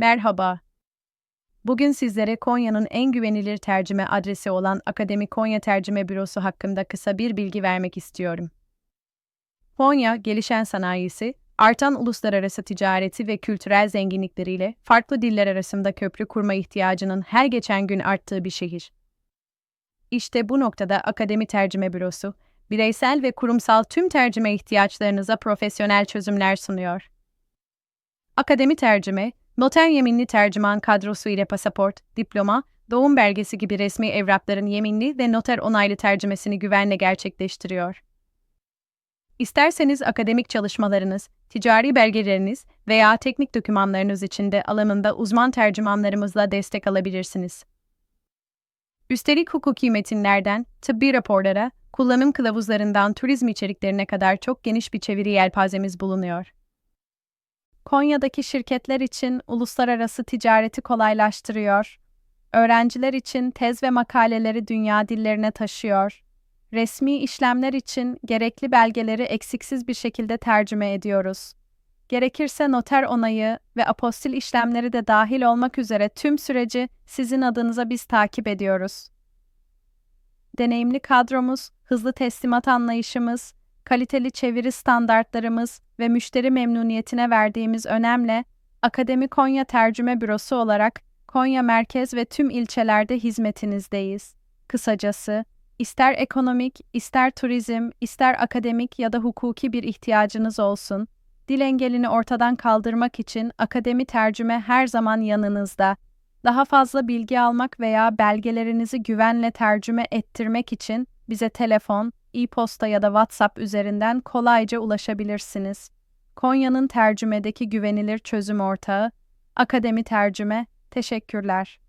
Merhaba. Bugün sizlere Konya'nın en güvenilir tercüme adresi olan Akademi Konya Tercüme Bürosu hakkında kısa bir bilgi vermek istiyorum. Konya, gelişen sanayisi, artan uluslararası ticareti ve kültürel zenginlikleriyle farklı diller arasında köprü kurma ihtiyacının her geçen gün arttığı bir şehir. İşte bu noktada Akademi Tercüme Bürosu, bireysel ve kurumsal tüm tercüme ihtiyaçlarınıza profesyonel çözümler sunuyor. Akademi Tercüme, noter yeminli tercüman kadrosu ile pasaport, diploma, doğum belgesi gibi resmi evrakların yeminli ve noter onaylı tercümesini güvenle gerçekleştiriyor. İsterseniz akademik çalışmalarınız, ticari belgeleriniz veya teknik dokümanlarınız için de alanında uzman tercümanlarımızla destek alabilirsiniz. Üstelik hukuki metinlerden, tıbbi raporlara, kullanım kılavuzlarından turizm içeriklerine kadar çok geniş bir çeviri yelpazemiz bulunuyor. Konya'daki şirketler için uluslararası ticareti kolaylaştırıyor. Öğrenciler için tez ve makaleleri dünya dillerine taşıyor. Resmi işlemler için gerekli belgeleri eksiksiz bir şekilde tercüme ediyoruz. Gerekirse noter onayı ve apostil işlemleri de dahil olmak üzere tüm süreci sizin adınıza biz takip ediyoruz. Deneyimli kadromuz, hızlı teslimat anlayışımız, kaliteli çeviri standartlarımız ve müşteri memnuniyetine verdiğimiz önemle Akademi Konya Tercüme Bürosu olarak Konya merkez ve tüm ilçelerde hizmetinizdeyiz. Kısacası, ister ekonomik, ister turizm, ister akademik ya da hukuki bir ihtiyacınız olsun, dil engelini ortadan kaldırmak için Akademi Tercüme her zaman yanınızda. Daha fazla bilgi almak veya belgelerinizi güvenle tercüme ettirmek için bize telefon, e-posta ya da WhatsApp üzerinden kolayca ulaşabilirsiniz. Konya'nın tercümedeki güvenilir çözüm ortağı, Akademi Tercüme, teşekkürler.